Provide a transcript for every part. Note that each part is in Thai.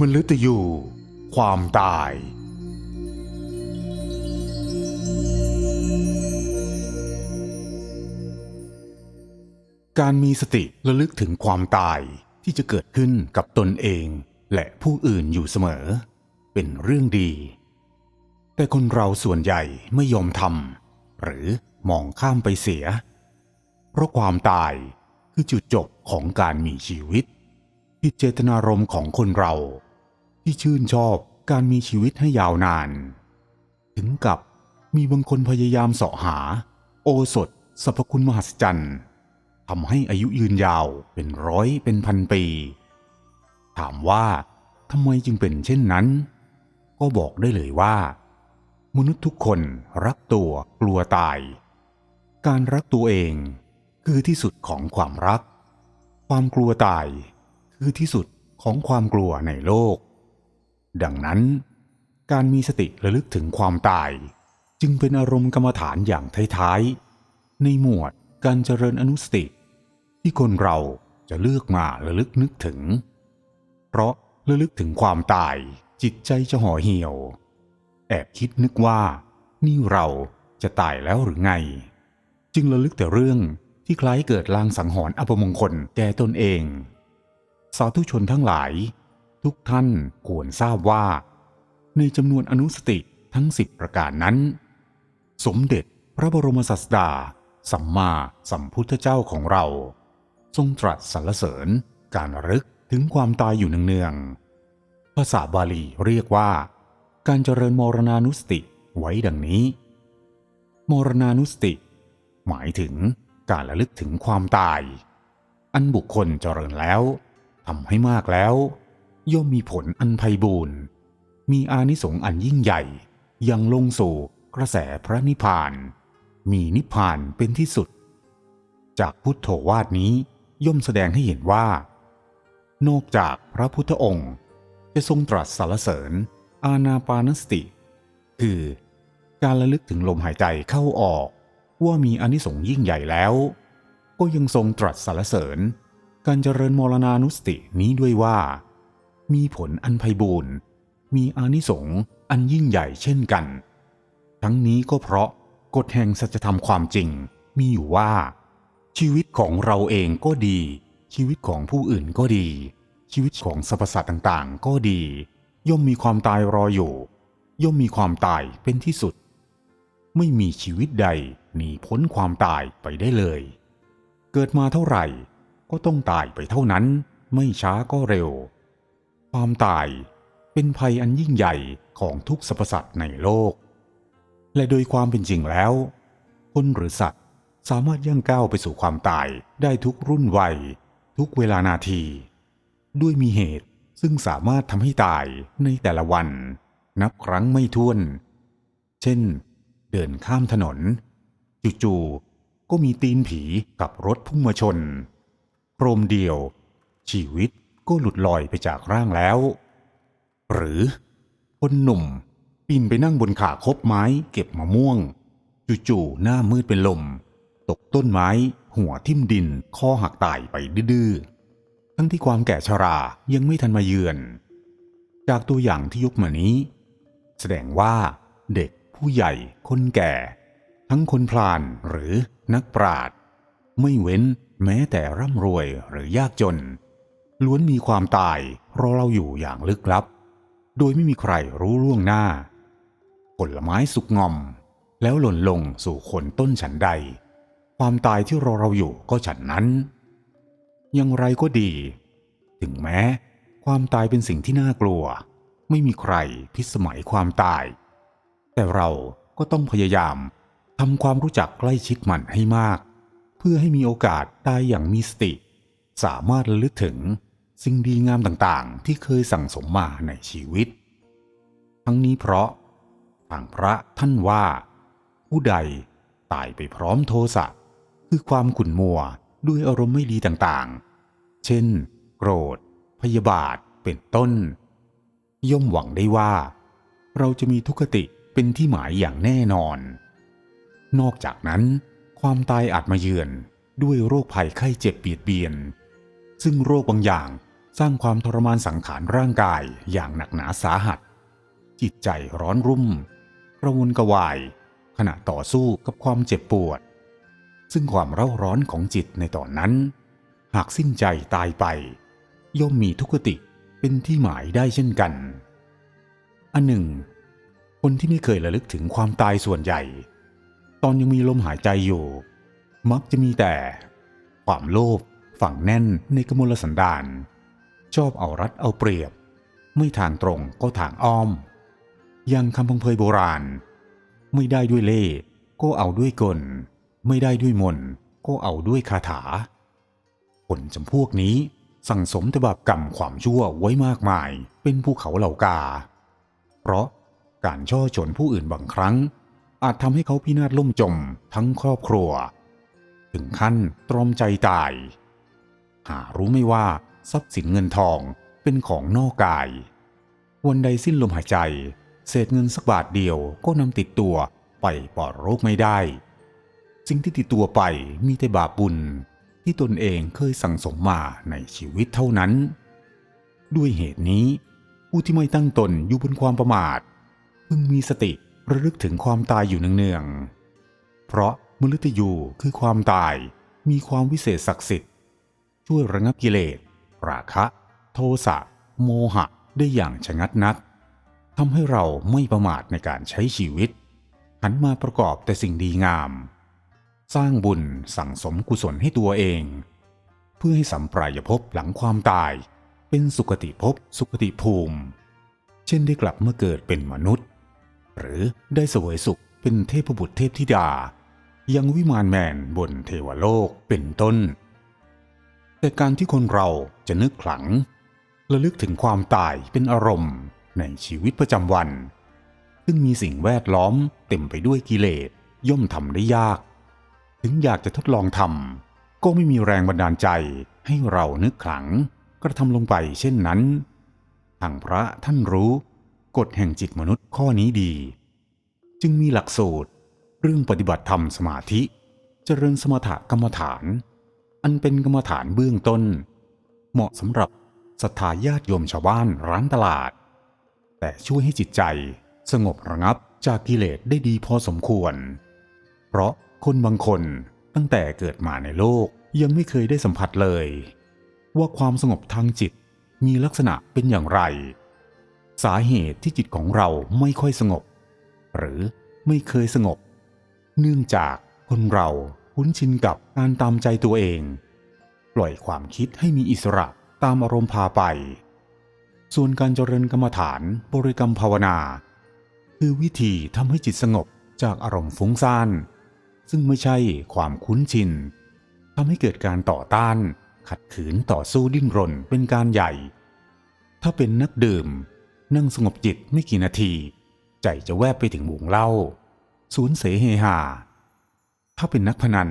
มฤตยู ความตาย การมีสติระลึกถึงความตายที่จะเกิดขึ้นกับตนเอง และผู้อื่นอยู่เสมอ เป็นเรื่องดี แต่คนเราส่วนใหญ่ไม่ยอมทำหรือมองข้ามไปเสีย เพราะความตายคือจุดจบของการมีชีวิตผิดเจตนารมณ์ของคนเรา ที่ชื่นชอบการมีชีวิตให้ยาวนาน ถึงกับมีบางคนพยายามเสาะหา โอสถสรรพคุณมหัศจรรย์ทำให้อายุยืนยาวเป็นร้อยเป็นพันปี ถามว่าทำไมจึงเป็นเช่นนั้น ก็บอกได้เลยว่า มนุษย์ทุกคนรักตัวกลัวตาย การรักตัวเองคือที่สุดของความรัก ความกลัวตายคือที่สุดของความกลัวในโลก ดังนั้น การมีสติระลึกถึงความตาย จึงเป็นอารมณ์กรรมฐานอย่างท้ายๆ ในหมวดการเจริญอนุสติ ที่คนเราจะเลือกมาระลึกนึกถึง เพราะระลึกถึงความตายจิตใจจะห่อเหี่ยว แอบคิดนึกว่านี่เราจะตายแล้วหรือไง จึงระลึกแต่เรื่องที่คล้ายเกิดลางสังหรณ์อัปมงคลแก่ตนเอง สาธุชนทั้งหลาย ทุกท่านควรทราบว่า ในจำนวนอนุสติทั้งสิบประการนั้น สมเด็จพระบรมศาสดา สัมมาสัมพุทธเจ้าของเรา ทรงตรัสสรรเสริญการระลึกถึงความตายอยู่เนืองๆภาษาบาลีเรียกว่า การเจริญมรณานุสติไว้ดังนี้ มรณานุสติ หมายถึงการระลึกถึงความตาย อันบุคคลเจริญแล้วทำให้มากแล้ว ย่อมมีผลอันไพบูรณ์มีอานิสงส์อันยิ่งใหญ่ ยังลงสู่กระแสพระนิพพาน มีนิพพานเป็นที่สุด จากพุทโธวาทนี้ย่อมแสดงให้เห็นว่า นอกจากพระพุทธองค์ จะทรงตรัสสรรเสริญ อาณาปานสติ คือ การระลึกถึงลมหายใจเข้าออก ว่ามีอนิสงส์ยิ่งใหญ่แล้ว ก็ยังทรงตรัสสรรเสริญ การเจริญมรณานุสตินี้ด้วยว่า มีผลอันไพบูรณ์มีอานิสงส์อันยิ่งใหญ่เช่นกัน ทั้งนี้ก็เพราะกฎแห่งสัจธรรมความจริงมีอยู่ว่า ชีวิตของเราเองก็ดี ชีวิตของผู้อื่นก็ดี ชีวิตของสรรพสัตว์ต่างๆ ก็ดี ย่อมมีความตายรออยู่ ย่อมมีความตายเป็นที่สุด ไม่มีชีวิตใดหนีพ้นความตายไปได้เลย เกิดมาเท่าไหร่ก็ต้องตายไปเท่านั้น ไม่ช้าก็เร็ว ความตายเป็นภัยอันยิ่งใหญ่ของทุกสรรพสัตว์ในโลก และโดยความเป็นจริงแล้ว คนหรือสัตว์สามารถย่างก้าวไปสู่ความตายได้ทุกรุ่นวัย ทุกเวลานาที ด้วยมีเหตุซึ่งสามารถทำให้ตายในแต่ละวัน นับครั้งไม่ถ้วน เช่น เดินข้ามถนน จู่ๆก็มีตีนผีกับรถพุ่งมาชนโครมเดียว ชีวิต ก็หลุดลอยไปจากร่างแล้ว หรือคนหนุ่มปีนไปนั่งบนขาคบไม้เก็บมะม่วง จู่ๆหน้ามืดเป็นลม ตกต้นไม้ หัวทิ่มดินคอหักตายไปดื้อทั้งที่ความแก่ชรายังไม่ทันมาเยือน จากตัวอย่างที่ยกมานี้ แสดงว่าเด็กผู้ใหญ่ คนแก่ ทั้งคนพลานหรือนักปราชญ์ไม่เว้นแม้แต่ร่ำรวยหรือยากจน ล้วนมีความตายรอเราอยู่อย่างลึกลับ โดยไม่มีใครรู้ล่วงหน้า ผลไม้สุกงอม แล้วหล่นลงสู่คนต้นฉันใด ความตายที่รอเราอยู่ก็ฉันนั้น อย่างไรก็ดี ถึงแม้ ความตายเป็นสิ่งที่น่ากลัว ไม่มีใครพิสมัยความตาย แต่เราก็ต้องพยายามทำความรู้จักใกล้ชิดมันให้มาก เพื่อให้มีโอกาสตายอย่างมีสติ สามารถระลึกถึง สิ่งดีงามต่างๆ ที่เคยสั่งสมมาในชีวิต ทั้งนี้เพราะทางพระท่านว่า ผู้ใดตายไปพร้อมโทสะคือความขุ่นมัวด้วยอารมณ์ไม่ดีต่างๆ เช่น โกรธ พยาบาท เป็นต้น ย่อมหวังได้ว่า เราจะมีทุกขติเป็นที่หมายอย่างแน่นอน นอกจากนั้น ความตายอาจมาเยือนด้วยโรคภัยไข้เจ็บเบียดเบียน ซึ่งโรคบางอย่าง สร้างความทรมานสังขารร่างกายอย่างหนักหนาสาหัส จิตใจร้อนรุ่ม กระวนกระวาย ขณะต่อสู้กับความเจ็บปวด ซึ่งความเร่าร้อนของจิตในตอนนั้น หากสิ้นใจตายไป ย่อมมีทุกขติเป็นที่หมายได้เช่นกัน อันหนึ่ง คนที่ไม่เคยระลึกถึงความตายส่วนใหญ่ ตอนยังมีลมหายใจอยู่ มักจะมีแต่ ความโลภฝังแน่นในกมลสันดาน ชอบเอารัดเอาเปรียบ ไม่ทางตรงก็ทางอ้อม ยังคำพังเพยโบราณ ไม่ได้ด้วยเล่ก็เอาด้วยกล ไม่ได้ด้วยมนก็เอาด้วยคาถาผลจำพวกนี้สั่งสมแต่บาปกรรมความชั่วไว้มากมายเป็นภูเขาเหล่ากา เพราะการช่อชนผู้อื่นบางครั้ง อาจทำให้เขาพินาศล่มจมทั้งครอบครัว ถึงขั้นตรอมใจตาย หารู้ไม่ว่า ทรัพย์สินเงินทองเป็นของนอกกาย วันใดสิ้นลมหายใจ เศษเงินสักบาทเดียวก็นำติดตัวไปปลอดโรคไม่ได้ สิ่งที่ติดตัวไปมีแต่บาปบุญที่ตนเองเคยสั่งสมมาในชีวิตเท่านั้น ด้วยเหตุนี้ ผู้ที่ไม่ตั้งตนอยู่บนความประมาทพึงมีสติระลึกถึงความตายอยู่เนืองๆ เพราะมฤตยูคือความตายมีความวิเศษศักดิ์สิทธิ์ ช่วยระงับกิเลส ราคะ โทสะโมหะได้อย่างชะงัดนักทำให้เราไม่ประมาทในการใช้ชีวิต หันมาประกอบแต่สิ่งดีงาม สร้างบุญสั่งสมกุศลให้ตัวเอง เพื่อให้สัมปรายภพหลังความตาย เป็นสุคติภพสุคติภูมิ เช่นได้กลับมาเกิดเป็นมนุษย์ หรือได้สวยสุขเป็นเทพบุตรเทพธิดา ยังวิมานแมนบนเทวโลกเป็นต้น แต่การที่คนเราจะนึกขลังระลึกถึงความตายเป็นอารมณ์ในชีวิตประจำวัน ซึ่งมีสิ่งแวดล้อมเต็มไปด้วยกิเลสย่อมทำได้ยาก ถึงอยากจะทดลองทำก็ไม่มีแรงบันดาลใจให้เรานึกขลังกระทำลงไปเช่นนั้น ทางพระท่านรู้กฎแห่งจิตมนุษย์ข้อนี้ดี จึงมีหลักสูตร เรื่องปฏิบัติธรรมสมาธิเจริญสมถกรรมฐาน อันเป็นกรรมฐานเบื้องต้น เหมาะสำหรับศรัทธาญาติโยมชาวบ้านร้านตลาด แต่ช่วยให้จิตใจสงบระงับจากกิเลสได้ดีพอสมควร เพราะคนบางคนตั้งแต่เกิดมาในโลกยังไม่เคยได้สัมผัสเลย ว่าความสงบทางจิตมีลักษณะเป็นอย่างไร สาเหตุที่จิตของเราไม่ค่อยสงบ หรือไม่เคยสงบ เนื่องจากคนเรา คุ้นชินกับการตามใจตัวเอง ปล่อยความคิดให้มีอิสระตามอารมณ์พาไป ส่วนการเจริญกรรมฐานบริกรรมภาวนา คือวิธีทำให้จิตสงบจากอารมณ์ฟุ้งซ่าน ซึ่งไม่ใช่ความคุ้นชินทำให้เกิดการต่อต้าน ขัดขืนต่อสู้ดิ้นรนเป็นการใหญ่ ถ้าเป็นนักดื่ม นั่งสงบจิตไม่กี่นาที ใจจะแวบไปถึงวงเล่า สูญเสเฮฮา ถ้าเป็นนักพนัน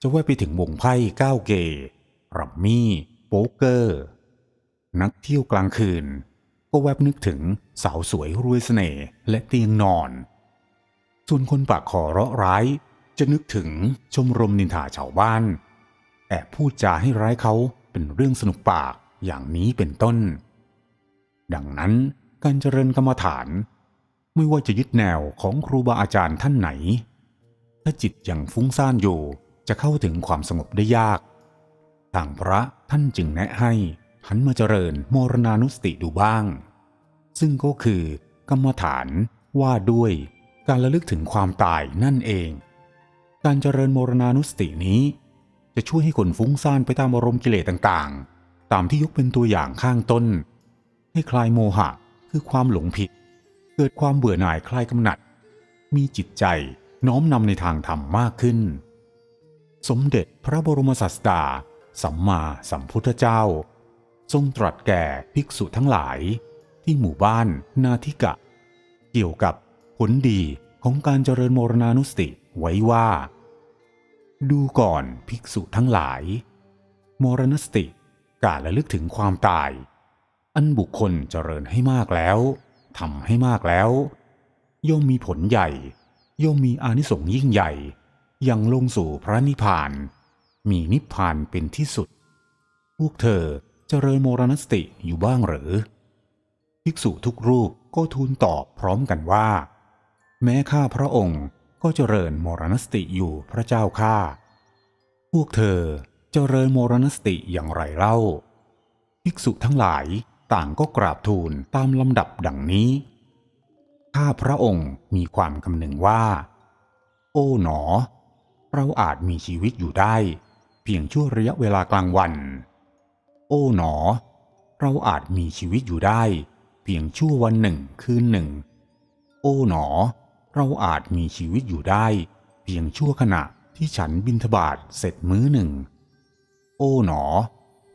จะแวบไปถึงวงไพ่ก้าวเกย์รัมมี่ โป๊กเกอร์ นักเที่ยวกลางคืน ก็แวบนึกถึงสาวสวยรวยเสน่ห์และเตียงนอน ส่วนคนปากคอเราะร้าย จะนึกถึงชมรมนินทาชาวบ้าน แอบพูดจาให้ร้ายเขาเป็นเรื่องสนุกปากอย่างนี้เป็นต้น ดังนั้นการเจริญกรรมฐาน ไม่ว่าจะยึดแนวของครูบาอาจารย์ท่านไหน ถ้าจิตยังฟุ้งซ่านอยู่จะเข้าถึงความสงบได้ยาก ทางพระท่านจึงแนะให้หันมาเจริญโมรณานุสติดูบ้าง ซึ่งก็คือกรรมฐานว่าด้วยการระลึกถึงความตายนั่นเอง การเจริญโมรณานุสตินี้ จะช่วยให้คนฟุ้งซ่านไปตามอารมณ์กิเลสต่างๆ ตามที่ยกเป็นตัวอย่างข้างต้น ให้คลายโมหะคือความหลงผิด เกิดความเบื่อหน่ายคลายกำหนัด มีจิตใจ น้อมนำในทางธรรมมากขึ้น สมเด็จพระบรมศาสดา สัมมาสัมพุทธเจ้า ทรงตรัสแก่ภิกษุทั้งหลาย ที่หมู่บ้านนาทิกะ เกี่ยวกับผลดีของการเจริญโมรณานุสติไว้ว่า ดูก่อนภิกษุทั้งหลายโมรณสติการระลึกถึงความตาย อันบุคคลเจริญให้มากแล้วทำให้มากแล้ว ย่อมมีผลใหญ่ ย่อมมีอานิสงส์ยิ่งใหญ่ ยังลงสู่พระนิพพาน มีนิพพานเป็นที่สุด พวกเธอเจริญโมรณสติอยู่บ้างหรือ ภิกษุทุกรูปก็ทูลตอบพร้อมกันว่า แม้ข้าพระองค์ก็เจริญโมรณสติอยู่พระเจ้าข้าพวกเธอเจริญโมรณสติอย่างไรเล่า ภิกษุทั้งหลายต่างก็กราบทูลตามลำดับดังนี้ ข้าพระองค์มีความคำนึงว่า โอ้หนอ เราอาจมีชีวิตอยู่ได้ เพียงชั่วระยะเวลากลางวัน โอ้หนอ เราอาจมีชีวิตอยู่ได้ เพียงชั่ววันหนึ่งคืนหนึ่ง โอ้หนอ เราอาจมีชีวิตอยู่ได้ เพียงชั่วขณะที่ฉันบินทบาทเสร็จมื้อหนึ่ง โอ้หนอ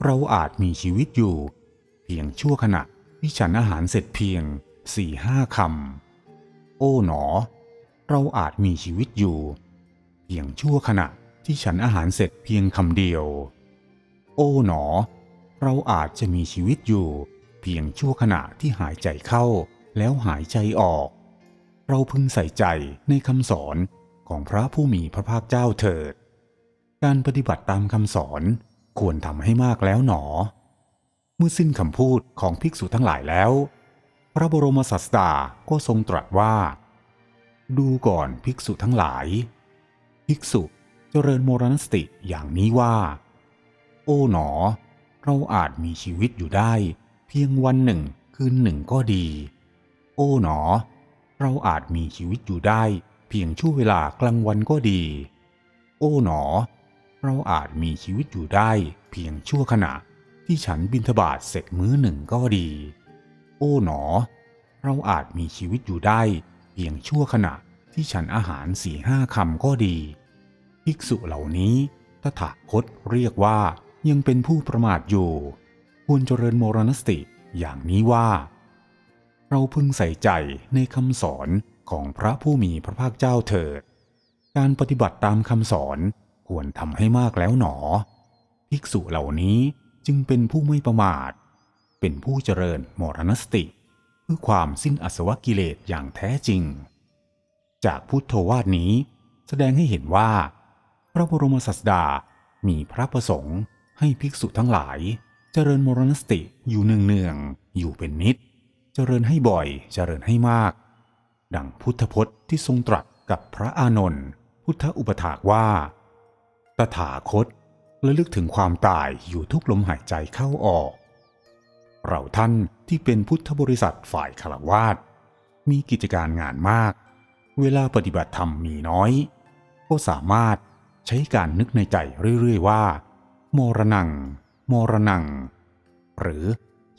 เราอาจมีชีวิตอยู่ เพียงชั่วขณะที่ฉันอาหารเสร็จเพียงสี่ห้าคำ โอ้หนอ เราอาจมีชีวิตอยู่ เพียงชั่วขณะที่ฉันอาหารเสร็จเพียงคำเดียว โอ้หนอ เราอาจจะมีชีวิตอยู่ เพียงชั่วขณะที่หายใจเข้าแล้วหายใจออก เราพึงใส่ใจในคำสอนของพระผู้มีพระภาคเจ้าเถิด การปฏิบัติตามคำสอนควรทำให้มากแล้วหนอ เมื่อสิ้นคำพูดของภิกษุทั้งหลายแล้ว พระบรมศาสดาก็ทรงตรัสว่า ดูก่อนภิกษุทั้งหลาย ภิกษุเจริญโมรณสติอย่างนี้ว่า โอ๋หนอ เราอาจมีชีวิตอยู่ได้ เพียงวันหนึ่งคืนหนึ่งก็ดี โอ๋หนอ เราอาจมีชีวิตอยู่ได้ เพียงช่วงเวลากลางวันก็ดี โอ๋หนอ เราอาจมีชีวิตอยู่ได้ เพียงชั่วขณะที่ฉันบินทบาทเสร็จมื้อหนึ่งก็ดี โอ๋หนอ เราอาจมีชีวิตอยู่ได้ เพียงชั่วขณะที่ฉันอาหารสี่ห้าคำก็ดี ภิกษุเหล่านี้ตถาคตเรียกว่ายังเป็นผู้ประมาทอยู่ ควรเจริญโมรณสติอย่างนี้ว่า เราพึงใส่ใจในคำสอนของพระผู้มีพระภาคเจ้าเถิด การปฏิบัติตามคำสอนควรทำให้มากแล้วหนอ ภิกษุเหล่านี้จึงเป็นผู้ไม่ประมาท เป็นผู้เจริญโมรณสติเพื่อความสิ้นอสวกิเลสอย่างแท้จริง จากพุทโธวาทนี้แสดงให้เห็นว่า พระบรมศาสดามีพระประสงค์ให้ภิกษุทั้งหลายเจริญมรณสติอยู่เนืองๆอยู่เป็นนิด เจริญให้บ่อยเจริญให้มาก ดังพุทธพจน์ที่ทรงตรัสกับพระอานนท์พุทธอุปถากว่า ตถาคตระลึกถึงความตายอยู่ทุกลมหายใจเข้าออก เราท่านที่เป็นพุทธบริษัทฝ่ายคารวาสมีกิจการงานมาก เวลาปฏิบัติธรรมมีน้อย ก็สามารถใช้การนึกในใจเรื่อยๆว่าโมรนังโมรนัง หรือ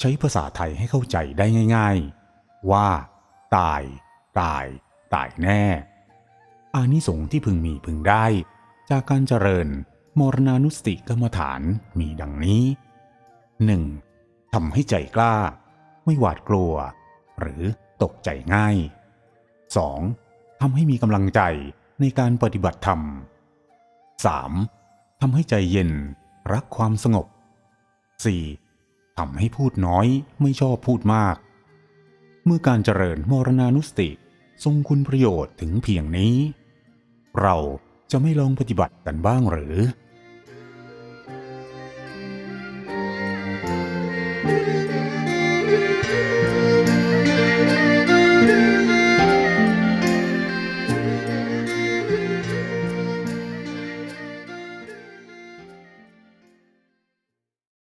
ใช้ภาษาไทยให้เข้าใจได้ง่าย ๆ ว่า ตาย ตาย ตายแน่ อานิสงส์ที่พึงมีพึงได้ จากการเจริญมรณานุสติกรรมฐานมีดังนี้ 1. ทำให้ใจกล้า ไม่หวาดกลัว หรือตกใจง่าย 2. ทำให้มีกำลังใจในการปฏิบัติธรรม 3. ทำให้ใจเย็นรักความสงบ 4. ทำให้พูดน้อยไม่ชอบพูดมาก เมื่อการเจริญมรณานุสติทรงคุณประโยชน์ถึงเพียงนี้ เราจะไม่ลองปฏิบัติกันบ้างหรือ